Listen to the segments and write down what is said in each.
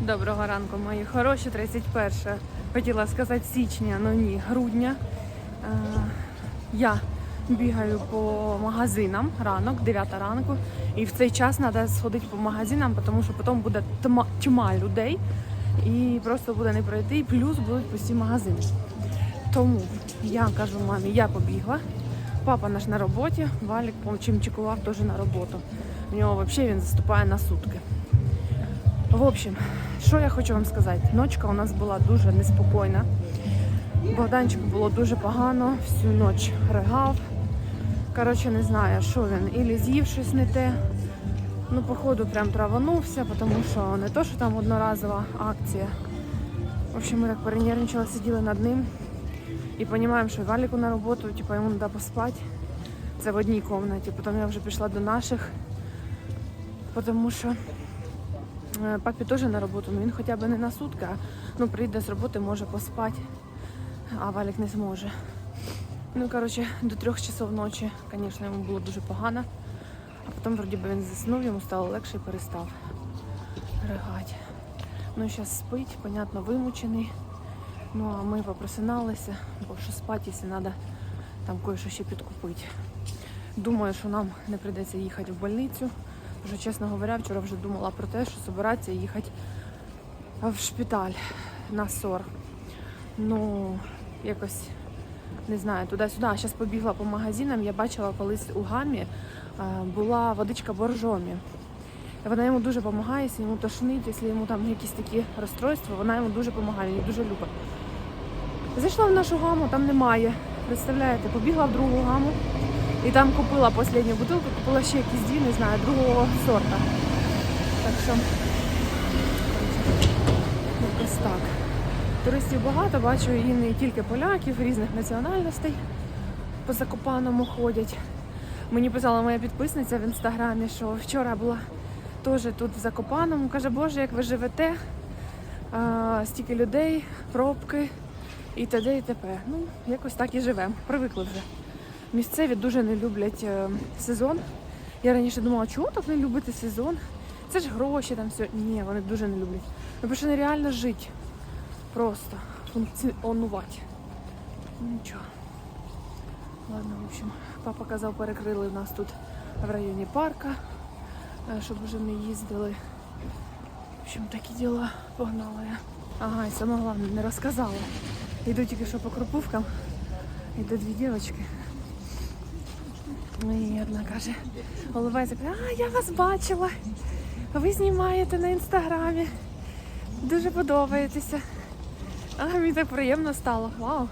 Доброго ранку, мої хороші. 31 хотіла сказати січня, але ні, грудня. Е, я бігаю по магазинам ранок, 9 ранку. І в цей час треба сходити по магазинам, тому що потім буде тьма, тьма людей і просто буде не пройти, і плюс будуть пусті магазини. Тому я кажу мамі, я побігла. Папа наш на роботі, Валік чим чекував теж на роботу. У нього взагалі він заступає на сутки. В общем, що я хочу вам сказати? Ночка у нас була дуже неспокійна. Богданчику було дуже погано, всю ніч ригав. Коротше, не знаю, що він. Ілі з'їв щось не те. Ну, походу, прям траванувся, тому що не то, що там одноразова акція. В общем, ми так перенервничали, сиділи над ним і розуміємо, що Валіку на роботу, типу, йому треба поспати. Це в одній кімнаті. Потім я вже пішла до наших, тому що Папі теж на роботу, ну він хоча б не на сутки, а ну, прийде з роботи, може поспати, а Валік не зможе. Ну, коротше, до трьох часов ночі, звісно, йому було дуже погано. А потім, вроді би, він заснув, йому стало легше і перестав ригати. Ну, зараз спить, понятно, вимучений. Ну, а ми попросиналися, бо що спати, якщо треба там кое-що ще підкупити. Думаю, що нам не прийдеться їхати в больницю. Вже, чесно говоря, вчора вже думала про те, що збиратися їхати в шпиталь на СОР. Ну, якось не знаю, туди-сюди. А зараз побігла по магазинам. Я бачила колись у гамі е, була водичка боржомі. Вона йому дуже допомагає, якщо йому тошнить, якщо йому там якісь такі розстройства, вона йому дуже допомагає, її дуже любить. Зайшла в нашу гаму, там немає. Представляєте, побігла в другу гаму. І там купила останню бутилку, купила ще якісь дві, не знаю, другого сорта. Так що якось так. Туристів багато, бачу і не тільки поляків, різних національностей по Закопаному ходять. Мені писала моя підписниця в інстаграмі, що вчора була теж тут в Закопаному. Каже, Боже, як ви живете, а, стільки людей, пробки і т.д. і т.п. Ну, якось так і живемо. Привикли вже. Місцеві дуже не люблять е, сезон. Я раніше думала, чого так не любити сезон? Це ж гроші там все. Ні, вони дуже не люблять. Ну, що нереально жити. Просто функціонувати. Ну, Нічого. Ладно, в общем, папа казав, перекрили нас тут в районі парка, е, щоб вже не їздили. В общем, такі діла погнала я. Ага, і саме головне, не розказала. Йду тільки що по крупувкам. Йде дві дівчатки. Ну і одна каже, каже, а я вас бачила. Ви знімаєте на інстаграмі. Дуже подобаєтеся. А мені так приємно стало. Вау.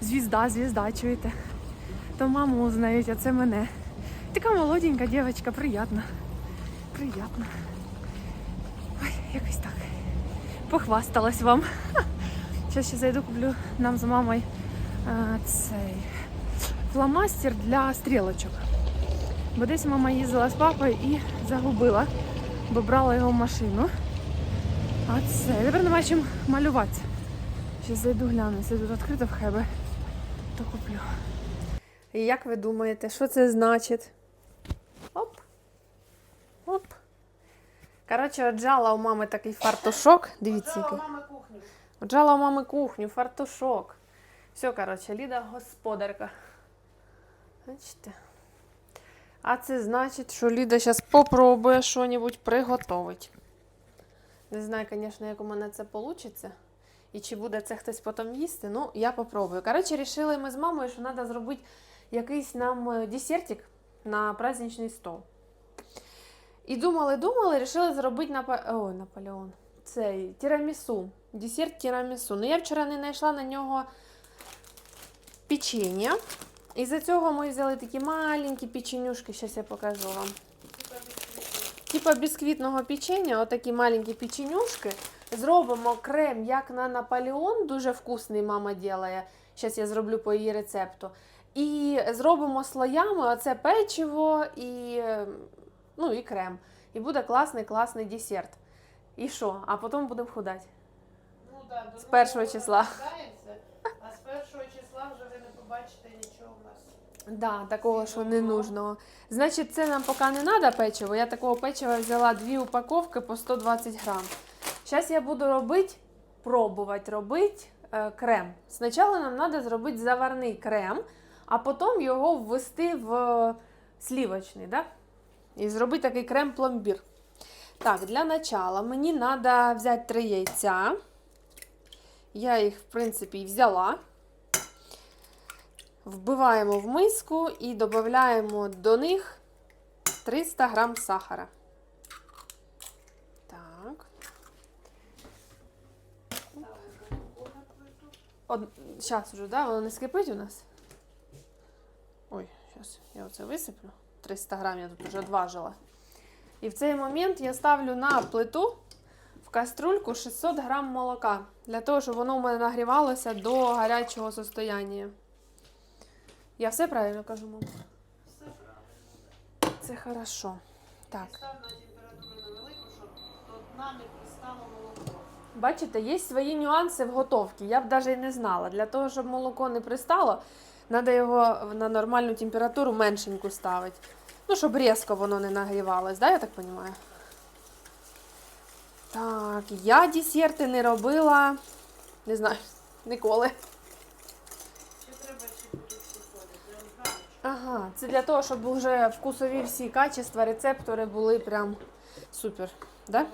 Звізда, звізда, чуєте. То маму узнають, а це мене. Така молоденька дівчинка, приємна. Приємно. Ой, якось так. Похвасталась вам. Зараз ще зайду, куплю нам з мамою цей фломастер для стрілочок. Бо десь мама їздила з папою і загубила, бо брала його в машину. А це тепер нема чим малювати. Зараз зайду гляну, якщо тут відкрито в хебе, то куплю. І як ви думаєте, що це значить? Оп. Оп. Коротше, отжала у мами такий фартушок. Дивіться, який. Отжала у мами кухню, фартушок. Все, коротше, Ліда господарка. Бачите? А це значить, що Ліда зараз попробує щось приготувати. Не знаю, звісно, як у мене це вийде. І чи буде це хтось потім їсти. Ну, я попробую. Коротше, вирішили ми з мамою, що треба зробити якийсь нам е, десертик на праздничний стол. І думали, думали, вирішили зробити напа... О, Наполеон. Цей тірамісу. Десерт тірамісу. Ну, я вчора не знайшла на нього печення. І за цього ми взяли такі маленькі печенюшки, зараз я покажу вам. Типа бісквітного печення, отакі маленькі печенюшки. Зробимо крем, як на Наполеон, дуже вкусний мама ділає. Зараз я зроблю по її рецепту. І зробимо слоями оце печиво і, ну, і крем. І буде класний, класний десерт. І що? А потім будемо худати. Ну, да, З першого числа. складається, А з першого числа вже ви не побачите нічого у нас. Да, такого, що не нужного. Значить, це нам поки не треба печиво. Я такого печива взяла дві упаковки по 120 грам. Зараз я буду робити, пробувати робити е, крем. Спочатку нам треба зробити заварний крем, а потім його ввести в слівочний, да? І зробити такий крем-пломбір. Так, для начала мені треба взяти три яйця. Я їх, в принципі, взяла. Вбиваємо в миску і додаємо до них 300 грам сахара. Так. Од... Зараз вже, да? Воно не скипить у нас? Ой, зараз я оце висиплю. 300 грам я тут вже одважила. І в цей момент я ставлю на плиту в каструльку 600 грам молока. Для того, щоб воно у мене нагрівалося до гарячого состояння. Я все правильно кажу, мам? Все правильно. Це хорошо. Так. Став на щоб до пристало молоко. Бачите, є свої нюанси в готовці. Я б навіть не знала. Для того, щоб молоко не пристало, треба його на нормальну температуру меншеньку ставити. Ну, щоб різко воно не нагрівалось, да, я так розумію? Так, я десерти не робила, не знаю, ніколи. Чи треба ще будуть приходити? Я не знаю. Це для того, щоб вже вкусові всі качества, рецептори були прям супер. Да?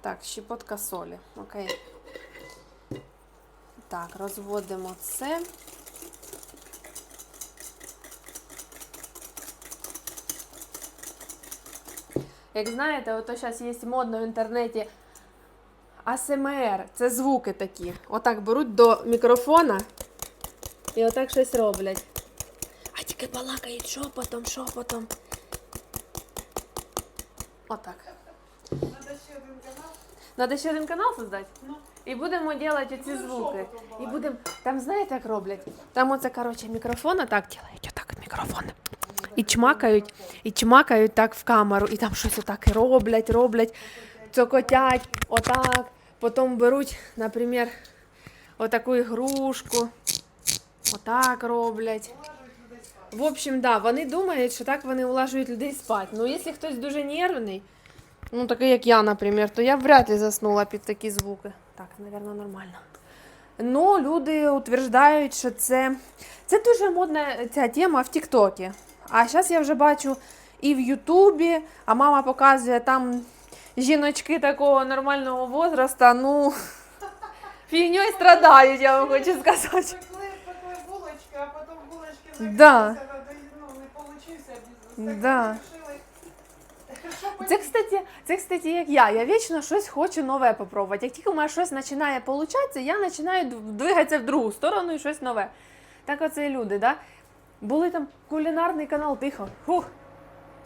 Так, щепотка солі. Окей. Так, розводимо це. Як знаєте, ото зараз є модно в інтернеті АСМР. Це звуки такі. Отак беруть до мікрофона і отак щось роблять. Тільки балакають шепотом, шепотом. Отак. Треба ще один канал? Надо ще один канал создати? Ну, І будемо робити ці звуки. І будемо. Там знаєте, як роблять? Там оце, коротше, мікрофон так роблять, отак мікрофон. І чмакають, і чмакають так в камеру, і там щось отак і роблять, роблять, цокотять, отак. Потім беруть, наприклад, отаку ігрушку, отак роблять. положують людей спати. В общем, да, вони думають, що так вони улажують людей спати. Ну, якщо хтось дуже нервний, ну такий як я, наприклад, то я вряд ли заснула під такі звуки. Так, мабуть, нормально. Ну, люди утверждають, що це. Це дуже модна ця тема в Тіктокі. А зараз я вже бачу і в Ютубі, а мама показує там жіночки такого нормального возраста, ну. Фігньою страдають, я вам хочу сказати. Да. Да. Це, кстати, це, кстати, як я. Я вічно щось хочу нове попробувати. Як тільки у мене щось починає получатися, я починаю двигатися в другу сторону і щось нове. Так оце і люди, да? Були там кулінарний канал, тихо. Фух.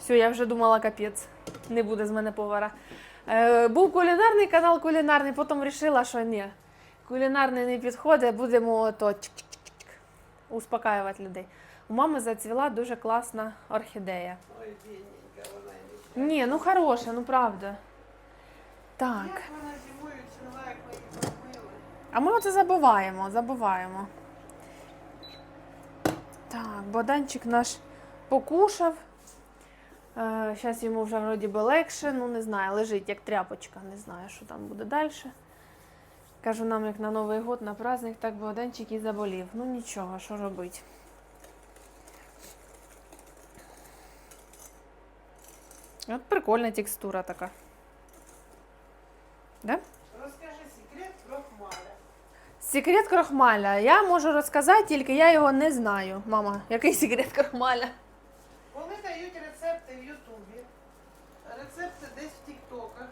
Все, я вже думала, капець. Не буде з мене повара. Е, був кулінарний канал, кулінарний, потім вирішила, що ні. Кулінарний не підходить, будемо то чик-чик-чик-чик, успокаювати людей. У мами зацвіла дуже класна орхідея. Ой, бідненька вона. Ні, ну хороша, ну правда. Так. Як вона зимою цвіла, як ми її кормили. А ми оце забуваємо, забуваємо. Так, Богданчик наш покушав. Зараз йому вже вроді би легше, ну не знаю, лежить як тряпочка, не знаю, що там буде далі. Кажу нам, як на Новий год, на праздник, так Богданчик і заболів. Ну нічого, що робити. От прикольна текстура така. Да? Розкажи секрет крохмаля. Секрет крохмаля. Я можу розказати, тільки я його не знаю. Мама, який секрет крохмаля? Вони дають рецепти в Ютубі, рецепти десь в Тіктоках.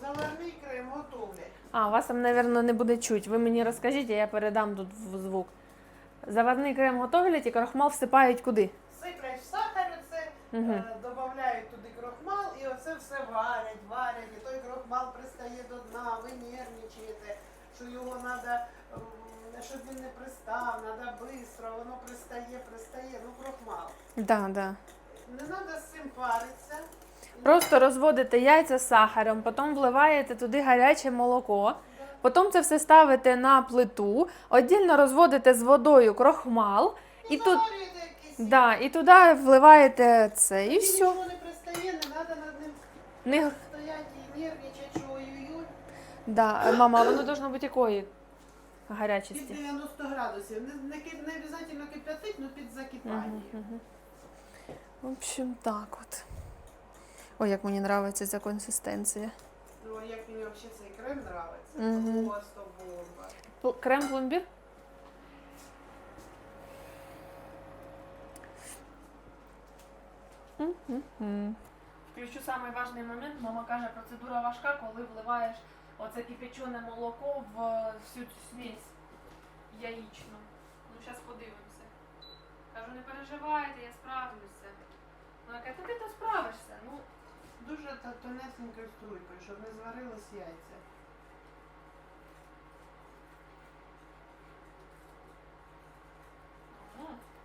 Заварний крем готовлять. А, вас там, мабуть, не буде чуть. Ви мені розкажіть, а я передам тут в звук. Заварний крем готовлять і крохмал всипають куди? Сиплять в сахар це, Мгм. е, додають туди крохмал і оце все варять, варять. І той крохмал пристає до дна, ви нервничаєте, що його треба, щоб він не пристав, треба швидко, воно пристає, пристає, ну крохмал. Да, да. Не треба з цим паритися. Просто розводите яйця з сахаром, потім вливаєте туди гаряче молоко, потім це все ставите на плиту, віддільно розводите з водою крохмал, і Ну, тут да, і туди вливаєте це, і все. нічого не пристає, не треба над ним Не... стоять і нервничать, що ой-ой-ой. Да. Мама, воно должно бути якої Під гарячості? 90 градусів. Не, не, не обов'язково кип'ятить, але під закипання. Мгм, мгм. В общем, так от. Ой, як мені подобається ця консистенція. Ну, а як мені взагалі цей крем подобається, Мгм. просто бомба. Пл- Крем пломбір? Включу самий важний момент. Мама каже, процедура важка, коли вливаєш оце кипячене молоко в всю цю смесь яєчну. Ну, зараз подивимося. Кажу, не переживайте, я справлюся. Вона каже, та ти то справишся. Ну, Дуже та- тонесенькою струйкою, щоб не зварились яйця.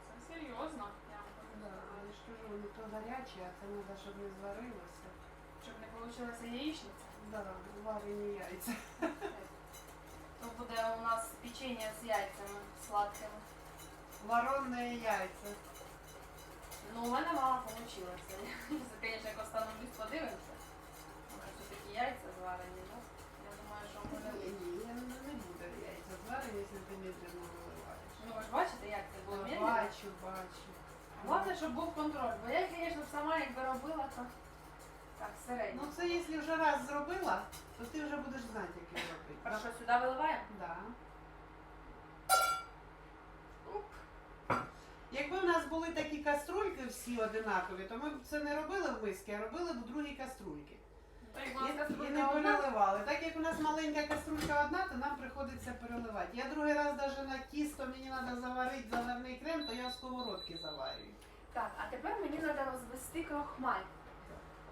це серйозно. Да, але ж кажу, не то гаряче, а це треба, щоб не зварилося. Щоб не вийшла яєчниця. Да, варені яйця. То буде у нас печення з яйцями сладкими. Варене яйця. Ну, у мене мама вийшла. Це, звісно, як остановлюсь, подивимося. Може, це такі яйця зварені, ну? Я думаю, що Ні, може. ні, не, буде яйця зварені, якщо ти медленно виливаєш. Ну, ви ж бачите, як це було медленно? Бачу, бачу. Головне, щоб був контроль. Бо я, звісно, сама якби робила, то так, середньо. Ну це якщо вже раз зробила, то ти вже будеш знати, як його робити. Хорошо, сюди виливаємо? Да. Якби в нас були такі каструльки всі одинакові, то ми б це не робили в миски, а робили б у другій каструльки. Так, І, і не переливали. Так як у нас маленька каструлька одна, то нам приходиться переливати. Я другий раз навіть на тісто мені треба заварити заварний крем, то я в сковородці заварюю. Так, а тепер мені треба розвести крохмаль.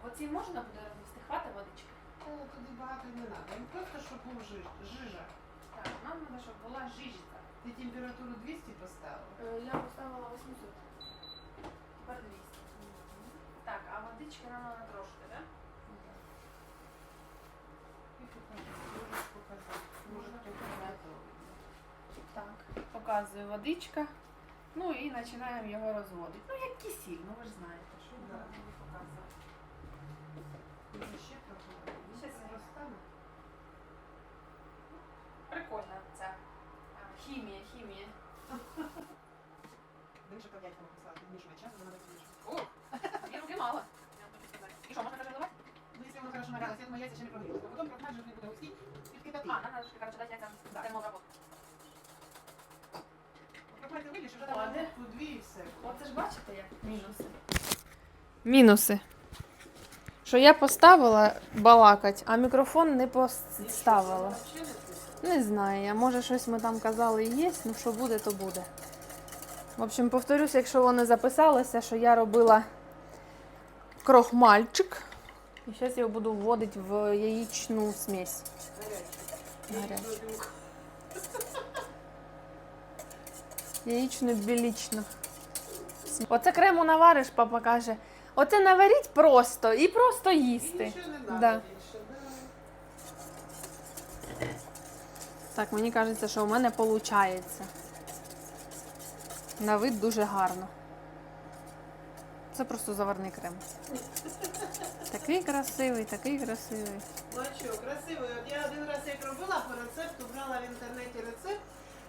Оці можна буде розвести? Хватить водички? Та туди багато не треба. Ну, Просто щоб був жи- жижа. Так, нам треба, щоб була жижиця. Ти температуру 200 поставила? Е, Я поставила 800. Тепер 200. Так, а водички нам треба трошки, так? Показати. готовий. Так, показую водичка. Ну і починаємо його розводити. Ну, як кисіль, ну ви ж знаєте, що Да. показувати. Може, ще трохи? Ну, це я- розтане. Прикольна ця хімія, хімія. Більше п'ять змішувати час, вона буде. О, дві руки мало. І що, можна переливати? Ну, якщо воно хорошо награлося, я думаю, яйця ще не прогрілися. Потім крохмаль не буде густий, підкипяти. А, треба, коротше, дати яйцям Да. термообработку. Крохмаль ти виліш, вже Ладно. там дві і все. Оце ж бачите, як мінуси. Мінуси. Що я поставила балакать, а мікрофон не поставила. Не знаю, я може щось ми там казали і є, ну що буде, то буде. В общем, повторюсь, якщо вони записалися, що я робила крохмальчик. І зараз я його буду вводити в яєчну смесь. Гарячий. Яєчну білічну. Оце крему навариш, папа каже. Оце наваріть просто і просто їсти. нічого не Да. більше. да. Так, мені кажеться, що у мене виходить. На вид дуже гарно. Це просто заварний крем. Такий красивий, такий красивий. Ну а що, красиво. От я один раз як робила по рецепту, брала в інтернеті рецепт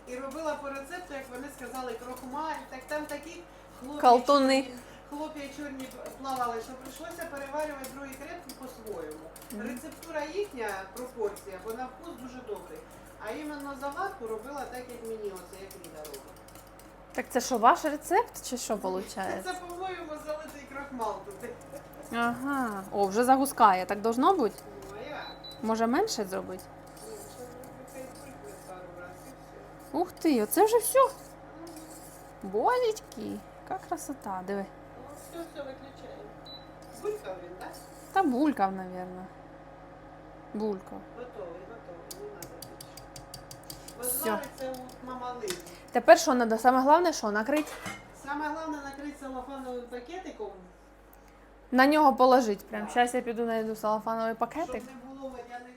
і робила по рецепту, як вони сказали, крохмаль, так там такі хлоп'я Калтуни. чорні- Хлоп'я чорні плавали, що прийшлося переварювати другий крем по-своєму. Рецептура їхня пропорція, бо на вкус дуже добрий. А іменно заварку робила так, як мені, оце як Ліда робить. Так це що, ваш рецепт чи що виходить? Це, по-моєму, залитий крахмал туди. Ага. О, вже загускає. Так должно бути? Може менше зробити? Все. Ух ти, оце вже все. Божечки, яка красота, диви. Ну, все, все, виключаємо. Булькав він, так? Та булькав, мабуть. Булькав. Готовий, готовий, не треба більше. Бо Всьо. звариться у мама Лизі. Тепер що треба? Саме головне, що накрити? Саме головне накрити целофановим пакетиком, На нього положити. Прям зараз я піду знайду салафановий щоб пакетик. не було водяних.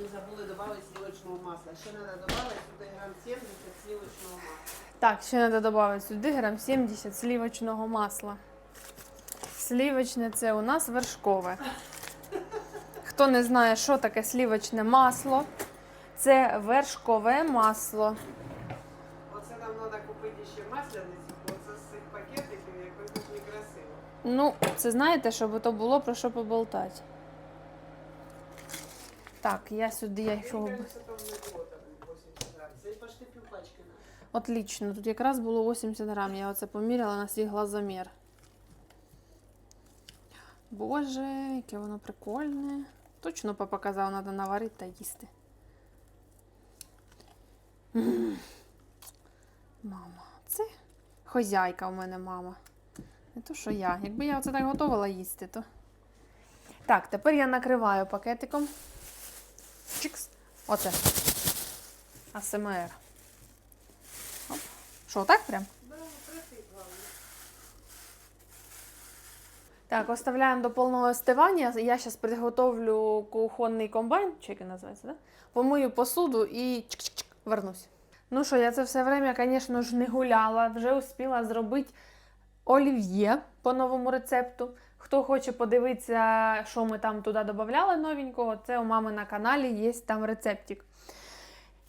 Ми забули додати сливочного масла. Ще треба додати сюди грам 70 сливочного масла. Так, ще треба додати сюди грам 70 сливочного масла. Сливочне це у нас вершкове. Хто хто не знає, що таке слівочне масло, це вершкове масло. Масляницю, бо це з цих пакетиків якось дуже некрасиво. Ну, це знаєте, щоб то було про що поболтати. Так, я сюди я йшов. Мені кажется, там не було там 80 грам. Це почти півпачки. Отлично. Тут якраз було 80 грам. Я оце поміряла на свій глазомір. Боже, яке воно прикольне. Точно папа казав, треба наварити та їсти. Мама, хозяйка у мене мама. Не то, що я. Якби я оце так готувала їсти, то. Так, тепер я накриваю пакетиком. Чикс. Оце. АСМР. Оп. Що, так прям? Так, оставляємо до повного остивання. Я зараз приготовлю кухонний комбайн, чи він називається, да? помию посуду і чик-чик-чик, вернусь. Ну що, я це все время, звісно ж, не гуляла, вже успіла зробити олів'є по новому рецепту. Хто хоче подивитися, що ми там туди додавали новенького, це у мами на каналі є там рецептик.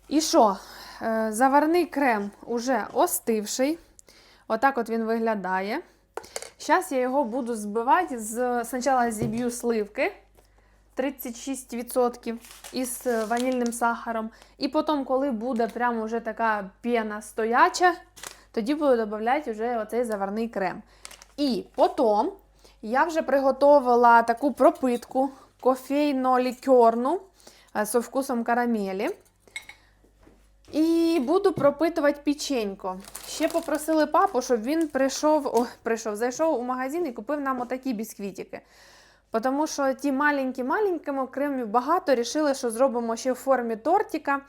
І що? Е, Заварний крем уже остивший. Отак от він виглядає. Зараз я його буду збивати спочатку зіб'ю сливки 36% із ванільним сахаром. І потім, коли буде прямо вже така пена стояча, тоді буду додавати вже оцей заварний крем. І потім я вже приготувала таку пропитку кофейно-лікерну е, з вкусом карамелі. І буду пропитувати печенько. Ще попросили папу, щоб він прийшов, о, прийшов, зайшов у магазин і купив нам отакі бісквітики. Тому що ті маленькі-маленькими, кремів багато, рішили, що зробимо ще в формі тортика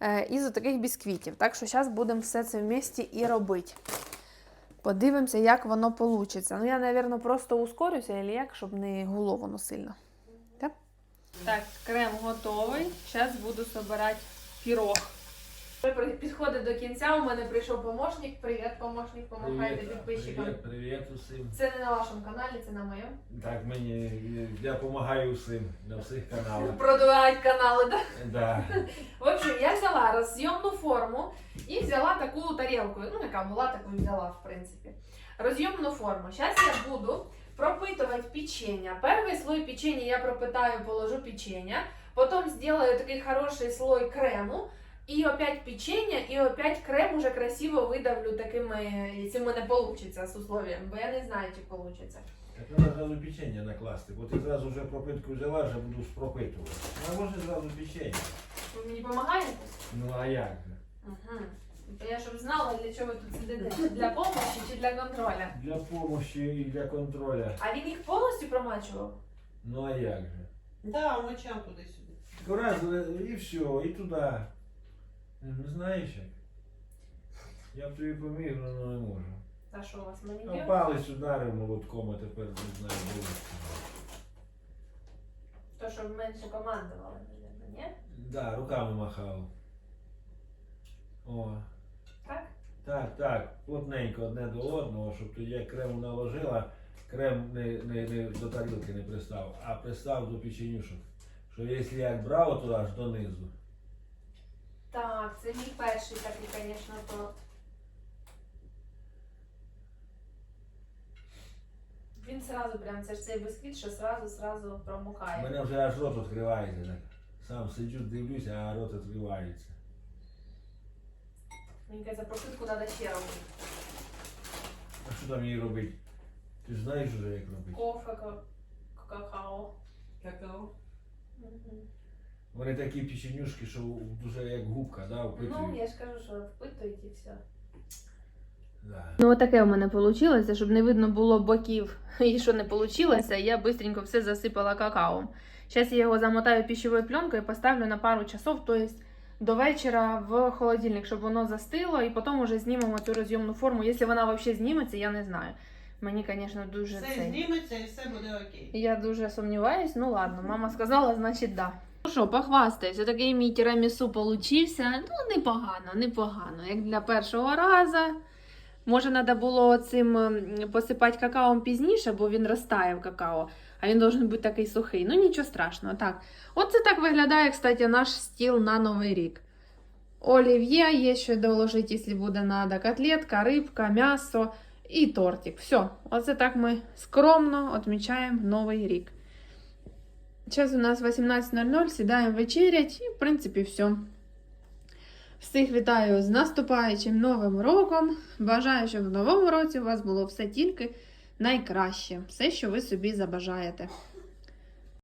е, із таких бісквітів. Так що зараз будемо все це в місті і робити. Подивимося, як воно вийде. Ну, я, мабуть, просто ускорюся, або як, щоб не гуло воно сильно. Так, так крем готовий. Зараз буду збирати пірог. Підходить до кінця. У мене прийшов помощник. Привіт, помощник, помагайте підписчикам. Привіт, привіт усім. Це не на вашому каналі, це на моєму. Так, мені я допомагаю всім на всіх каналах. Продувають канали, да? Да. В общем, я взяла роз'ємну форму і взяла таку тарілку. Ну, яка була, таку взяла, в принципі. Роз'ємну форму. Зараз я буду пропитувати печенье. Перший слой печенья я пропитаю, положу печенье. Потом сделаю такой хороший слой крему. І опять печенье, і опять крем уже красиво видавлю такими, якщо в мене вийде з условием, бо я не знаю, чи вийде. Так треба зразу печення накласти, бо ти зразу вже пропитку взяла, вже буду спропитувати. А може зразу печення. Ви мені допомагаєте? Ну а як же? Угу. Я щоб знала, для чого ви тут сидите. Для допомоги, чи для контроля. Для допомоги і для контролю. А він їх повністю промачував? Ну а як же? Да, мочам туди-сюди. Раз і все, і туди. Не знаєш як? Я б тобі поміг, але не можу. А що у вас А манікюр? палець ударив молотком, а тепер не знаю, буде. То, щоб менше командували, мабуть, ні? Да, руками махав. О. Так? Так, так, плотненько одне до одного, щоб тоді як крему наложила, крем не, не, не до тарілки не пристав, а пристав до печенюшок. Що якщо як брав туди аж донизу, Так, це мій перший такий, звісно, торт. Він сразу прям, це ж цей бисквіт, що сразу, сразу у промокає. мене вже аж рот відкривається. Так. Сам сиджу, дивлюся, а рот відкривається. Мені кажеться, пропитку треба ще робити. А що там їй робити? Ти ж знаєш вже як робити. Кофе, ка- какао. Какао. Мгм. Вони такі печенюшки, що дуже як губка, да, Ну, я ж кажу, що впитують і все. Да. Ну, отаке у мене вийшло, щоб не видно було боків і що не вийшло, я швидко все засипала какао. Зараз я його замотаю пищевою пленкою і поставлю на пару часов, тобто до вечора в холодильник, щоб воно застило, і потім вже знімемо цю роз'ємну форму. Якщо вона взагалі зніметься, я не знаю. Мені, звісно, дуже Все цей. зніметься і все буде окей. Я дуже сумніваюсь, ну ладно, мама сказала, значить да. Ну що, похвастаюсь, отакий мій тірамісу получився. Ну, непогано, непогано. Як для першого разу. Може, треба було цим ем, посипати какао пізніше, бо він розтає в какао. а він должен бути такий сухий. Ну нічого страшного. Так. Оце так виглядає, кстати, наш стіл на Новий рік. Олів'є є що доложити, якщо буде надо. Котлетка, рибка, м'ясо і тортик. Все. Оце так ми скромно відмічаємо Новий рік. Зараз у нас 18.00, сідаємо вечерять і, в принципі, все. Всіх вітаю з наступаючим новим роком. Бажаю, щоб в новому році у вас було все тільки найкраще, все, що ви собі забажаєте.